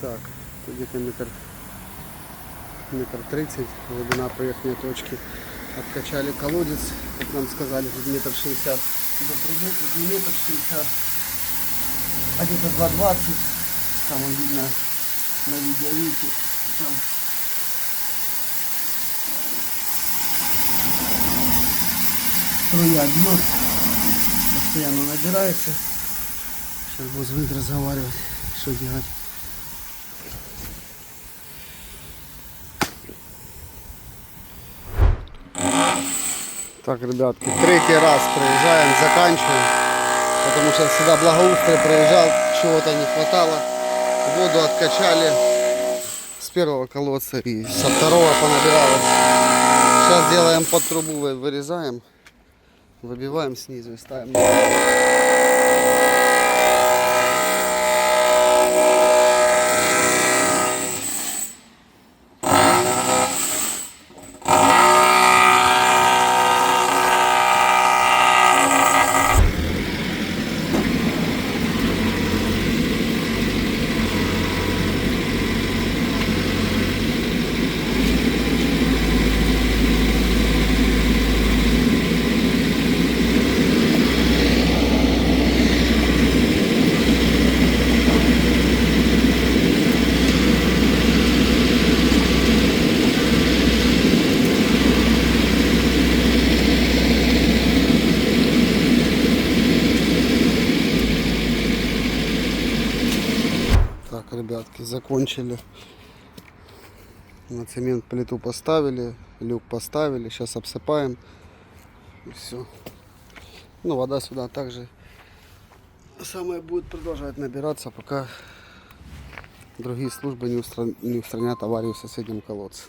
Так, где-то метр, метр тридцать, глубина по точке. Откачали колодец, как нам сказали, метр шестьдесят. До трубы тут не метр шестьдесят, а где-то два двадцать. Там он видно на видео, видите, там струя бьет, постоянно набирается. Сейчас звонить разговаривать, что делать. Так, ребятки, третий раз приезжаем, заканчиваем. Потому что всегда благоустрой приезжал, чего-то не хватало. Воду откачали с первого колодца и со второго понабиралось. Сейчас делаем под трубу, вы- вырезаем, выбиваем снизу и ставим. Так, ребятки, закончили. На цемент плиту поставили, люк поставили. Сейчас обсыпаем. И все. Ну, вода сюда также самое будет продолжать набираться, пока другие службы не, устра- не устранят аварию в соседнем колодце.